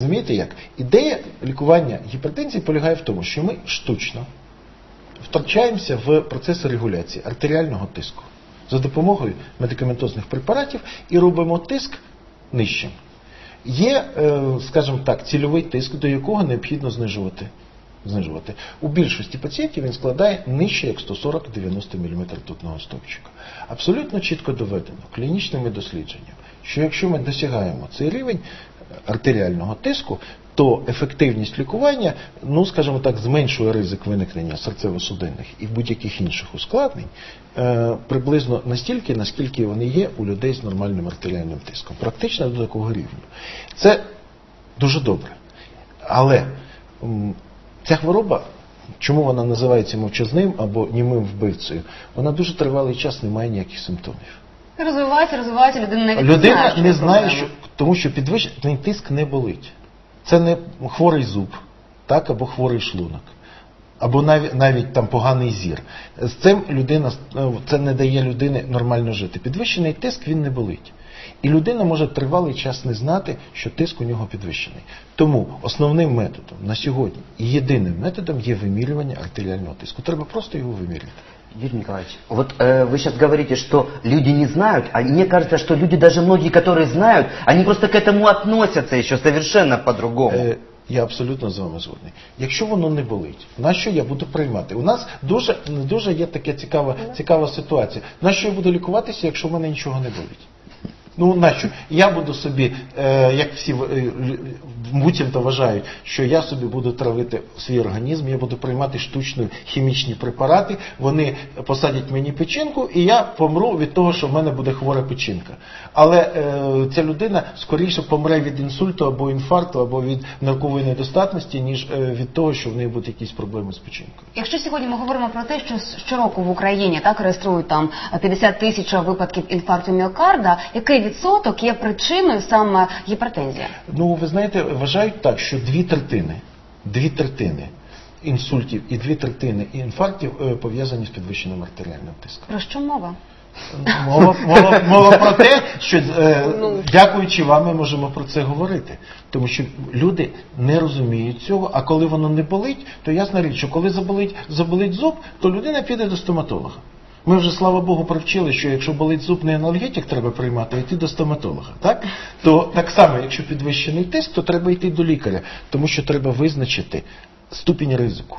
Розумієте як? Ідея лікування гіпертензії полягає в тому, що ми штучно втрачаємося в процеси регуляції артеріального тиску за допомогою медикаментозних препаратів і робимо тиск нижчим. Є, е, скажімо так, цільовий тиск, до якого необхідно знижувати. знижувати. У більшості пацієнтів він складає нижче як 140-90 мм ртутного стовпчика. Абсолютно чітко доведено клінічними дослідженнями, що якщо ми досягаємо цей рівень артеріального тиску, то ефективність лікування, ну скажімо так, зменшує ризик виникнення серцево-судинних і будь-яких інших ускладнень е, приблизно настільки, наскільки вони є у людей з нормальним артеріальним тиском. Практично до такого рівня. Це дуже добре. Але ця хвороба, чому вона називається мовчазним або німим вбивцею, вона дуже тривалий час не має ніяких симптомів. Розвивається, розвивається, людина навіть Людина що не знає, що тому що підвищений тиск не болить. Це не хворий зуб, так, або хворий шлунок, або навіть, навіть там поганий зір. З цим людина е, це не дає людині нормально жити. Підвищений тиск він не болить. І людина може тривалий час не знати, що тиск у нього підвищений. Тому основним методом на сьогодні і єдиним методом є вимірювання артеріального тиску. Треба просто його виміряти. Юрий Николаевич, вот э, вы сейчас говорите, что люди не знают, а мне кажется, что люди, даже многие, которые знают, они просто к этому относятся еще совершенно по-другому. Е, Я абсолютно з вами згодний. Якщо воно не болить, на що я буду приймати? У нас дуже, дуже є така цікава, цікава ситуація. На що я буду лікуватися, якщо в мене нічого не болить? Ну нащо? Я буду собі, е, як всі в- е, буцімто вважають, що я собі буду травити свій організм, я буду приймати штучні хімічні препарати, вони посадять мені печінку, і я помру від того, що в мене буде хвора печінка. Але е, ця людина скоріше помре від інсульту або інфаркту, або від наркової недостатності, ніж від того, що в неї будуть якісь проблеми з печінкою. Якщо сьогодні ми говоримо про те, що щороку в Україні так реєструють там 50 тисяч випадків інфаркту міокарда, який відсоток є причиною саме гіпертензія? Ну, ви знаєте, вважають так, що дві третини, дві третини інсультів і дві третини інфарктів е, пов'язані з підвищеним артеріальним тиском. Про що мова? Мова, мова, мова про те, що е, Ну. дякуючи вам, ми можемо про це говорити. Тому що люди не розуміють цього, а коли воно не болить, то ясна річ, що коли заболить, заболить зуб, то людина піде до стоматолога. Ми вже, слава Богу, привчили, що якщо болить зуб, не аналгетик треба приймати, а йти до стоматолога. Так? То так само, якщо підвищений тиск, то треба йти до лікаря, тому що треба визначити ступінь ризику.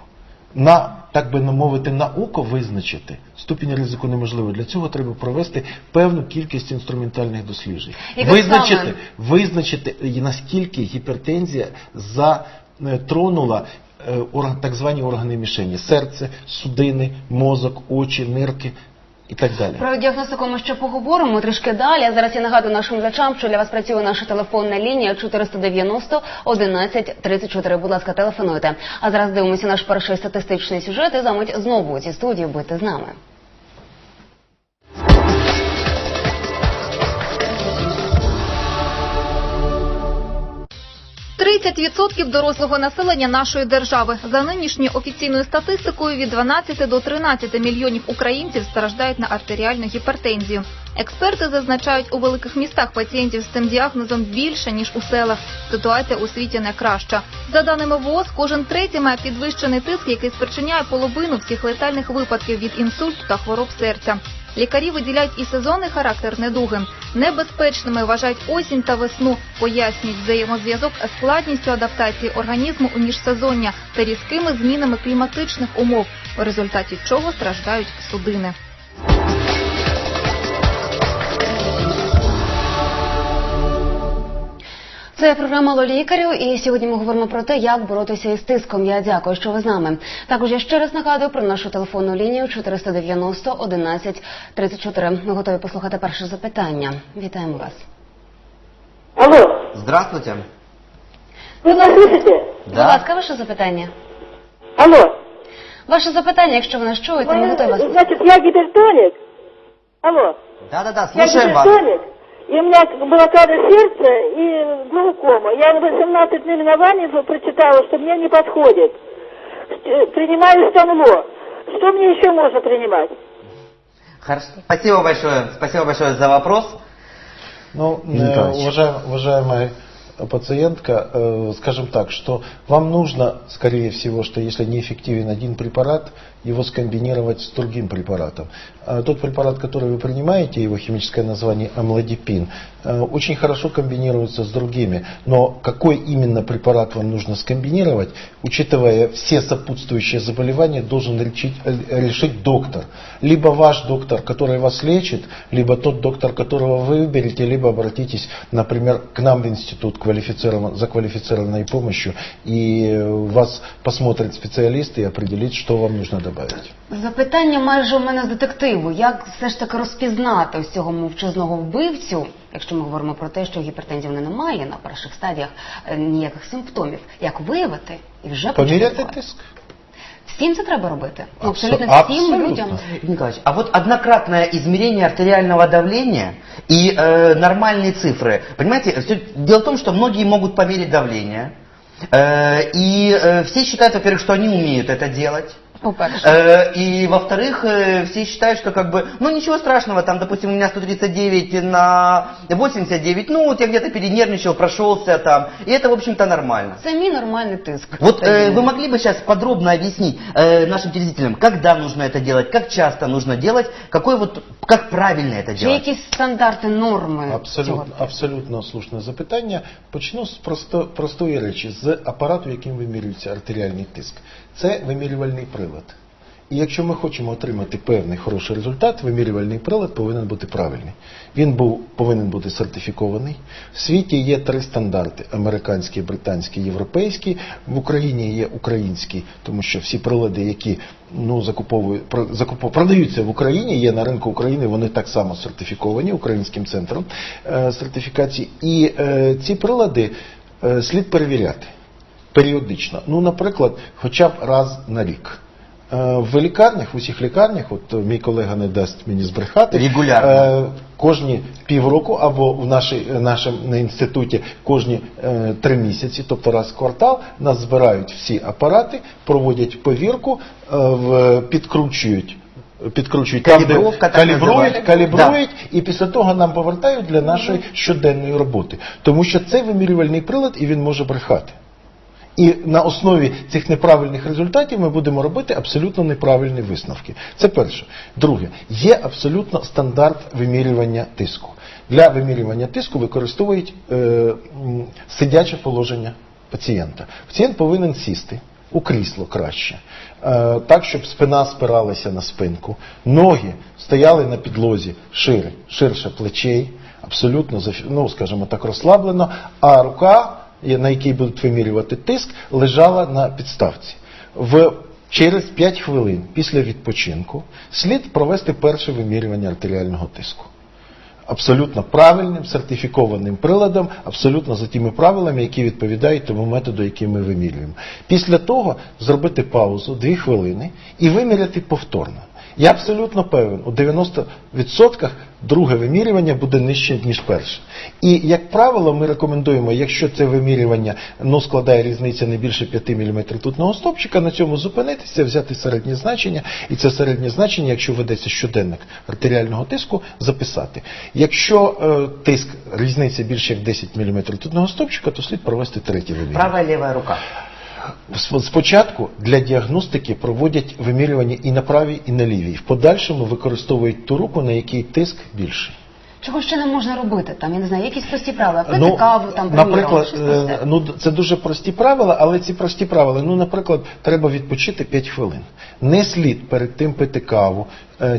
На, так би мовити, на око визначити ступінь ризику неможливо. Для цього треба провести певну кількість інструментальних досліджень. Яке Визначити, саме? визначити, наскільки гіпертензія затронула е, так звані органи мішені серце, судини, мозок, очі, нирки і так далі. Про діагностику ми ще поговоримо трішки далі. А зараз я нагадую нашим глядачам, що для вас працює наша телефонна лінія 490 11 34. Будь ласка, телефонуйте. А зараз дивимося наш перший статистичний сюжет і замить знову цій студії бути з нами. – 30% дорослого населення нашої держави. За нинішньою офіційною статистикою від 12 до 13 мільйонів українців страждають на артеріальну гіпертензію. Експерти зазначають, у великих містах пацієнтів з цим діагнозом більше, ніж у селах. Ситуація у світі не краща. За даними ВОЗ, кожен третій має підвищений тиск, який спричиняє половину всіх летальних випадків від інсульту та хвороб серця. Лікарі виділяють і сезонний характер недуги. Небезпечними вважають осінь та весну, пояснюють взаємозв'язок з складністю адаптації організму у міжсезоння та різкими змінами кліматичних умов, у результаті чого страждають судини. Це програма «Алло, лікарю, і сьогодні ми говоримо про те, як боротися із тиском. Я дякую, що ви з нами. Також я ще раз нагадую про нашу телефонну лінію 490 11 34. Ми готові послухати перше запитання. Вітаємо вас. Алло, Здравствуйте. вы нас слышите? Будь ласка, ваше запитання. Алло. Ваше запитання, якщо ви нас чуєте, ми готові вас. Значит, я гипертоник. Алло. Да-да-да, Я слушаем вас. гипертоник. И у меня блокада сердца и глаукома. Я 18 наименований прочитала, что мне не подходит. Э, Принимаю станло. Что мне еще можно принимать? Хорошо. Спасибо большое. Спасибо большое за вопрос. Ну, уважаем- уважаемая пациентка, э, скажем так, что вам нужно, скорее всего, что если неэффективен один препарат, его скомбинировать с другим препаратом. А Тот препарат, который вы принимаете, его химическое название амлодипин, э, очень хорошо комбинируется с другими. Но какой именно препарат вам нужно скомбинировать, учитывая все сопутствующие заболевания, должен решить, э, решить доктор. Либо ваш доктор, который вас лечит, либо тот доктор, которого вы выберете, либо обратитесь, например, к нам в институт квалифицирован- за квалифицированной помощью, и э, вас посмотрит специалист и определит, что вам нужно добавить. Запитання майже у мене з детективу. Як все ж таки розпізнати ось цього мовчазного вбивцю, якщо ми говоримо про те, що гіпертензії не немає на перших стадіях е, ніяких симптомів, як виявити і вже почати Поміряти лікувати? тиск. Всім це треба робити. Ну, Абсо- абсолютно всім абсолютно. людям. Игорь Николаевич, а вот однократное измерение артериального давления и э, нормальные цифры. Понимаете, всё- дело в том, что многие могут померить давление. э, и э, все считают, во-первых, что они умеют это делать. По-перше. Э, И во-вторых, э, все считают, что как бы, ну ничего страшного, там, допустим, у меня 139 на 89, ну вот я где-то перенервничал, прошелся там, и это, в общем-то, нормально. Це мій нормальний тиск. Вот э, Стабільний. вы могли бы сейчас подробно объяснить э, нашим телезрителям, когда нужно это делать, как часто нужно делать, какой вот, как правильно это Чи делать? якісь стандарти, норми? цього Абсолютно, типу? абсолютно слушне запитання. Почну з просто, простої речі, з апарату, яким вимірюється артеріальний тиск. Це вимірювальний прилад. І якщо ми хочемо отримати певний хороший результат, вимірювальний прилад повинен бути правильний. Він був, повинен бути сертифікований. В світі є три стандарти: американський, британський, європейський. В Україні є український, тому що всі прилади, які ну, закуповують, про- закупо- продаються в Україні, є на ринку України, вони так само сертифіковані українським центром е, сертифікації. І е, ці прилади е, слід перевіряти періодично. Ну, наприклад, хоча б раз на рік. Е, В лікарнях, в усіх лікарнях, от е, мій колега не дасть мені збрехати, Регулярно. е, кожні півроку або в нашій, нашому інституті кожні е, три місяці, тобто раз в квартал, нас збирають всі апарати, проводять повірку, е, в- підкручують. Підкручують там, де калібрують, калібрують, і після того нам повертають для нашої щоденної роботи. Тому що це вимірювальний прилад, і він може брехати. І на основі цих неправильних результатів ми будемо робити абсолютно неправильні висновки. Це перше. Друге, є абсолютно стандарт вимірювання тиску. Для вимірювання тиску використовують е, сидяче положення пацієнта. Пацієнт повинен сісти у крісло краще, е, так, щоб спина спиралася на спинку, ноги стояли на підлозі шире, ширше плечей, абсолютно ну, скажімо так, розслаблено, а рука на якій будуть вимірювати тиск, лежала на підставці. В, через 5 хвилин після відпочинку слід провести перше вимірювання артеріального тиску. Абсолютно правильним, сертифікованим приладом, абсолютно за тими правилами, які відповідають тому методу, який ми вимірюємо. Після того зробити паузу 2 хвилини і виміряти повторно. Я абсолютно певен, у 90% друге вимірювання буде нижче, ніж перше. І, як правило, ми рекомендуємо, якщо це вимірювання ну, складає різниця не більше 5 мм ртутного стопчика, на цьому зупинитися, взяти середнє значення, і це середнє значення, якщо ведеться щоденник артеріального тиску, записати. Якщо е, тиск різниця більше як 10 мм ртутного стопчика, то слід провести третє вимірювання. Правая и левая рука. Сп- Спочатку для діагностики проводять вимірювання і на правій, і на лівій. В подальшому використовують ту руку, на якій тиск більший. Чого ще не можна робити? Там, я не знаю, якісь прості правила. Пити Ну, каву, там, наприклад, приміром, щось е, просте. ну це дуже прості правила, але ці прості правила. Ну, наприклад, треба відпочити 5 хвилин. Не слід перед тим пити каву,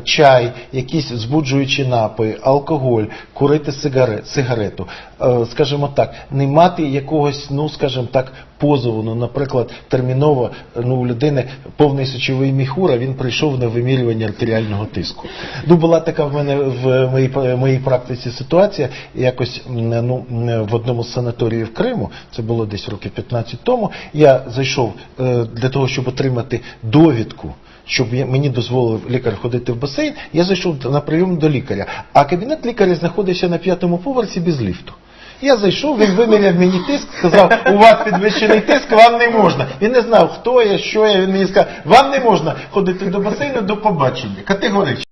чай, якісь збуджуючі напої, алкоголь, курити сигарет, сигарету. Е, Скажімо так, не мати якогось, ну скажімо так, позову. Ну, наприклад, терміново ну, у людини повний сечовий міхур, а він прийшов на вимірювання артеріального тиску. Ну, була така в мене в моїй, моїй практиці ситуація. Якось ну, в одному з санаторіїв Криму, це було десь років 15 тому, я зайшов е, для того, щоб отримати довідку. Щоб мені дозволив лікар ходити в басейн, я зайшов на прийом до лікаря. А кабінет лікаря знаходився на п'ятому поверсі без ліфту. Я зайшов, він виміряв мені тиск, сказав, у вас підвищений тиск, вам не можна. Він не знав, хто я, що я. Він мені сказав, вам не можна ходити до басейну до побачення. Категорично.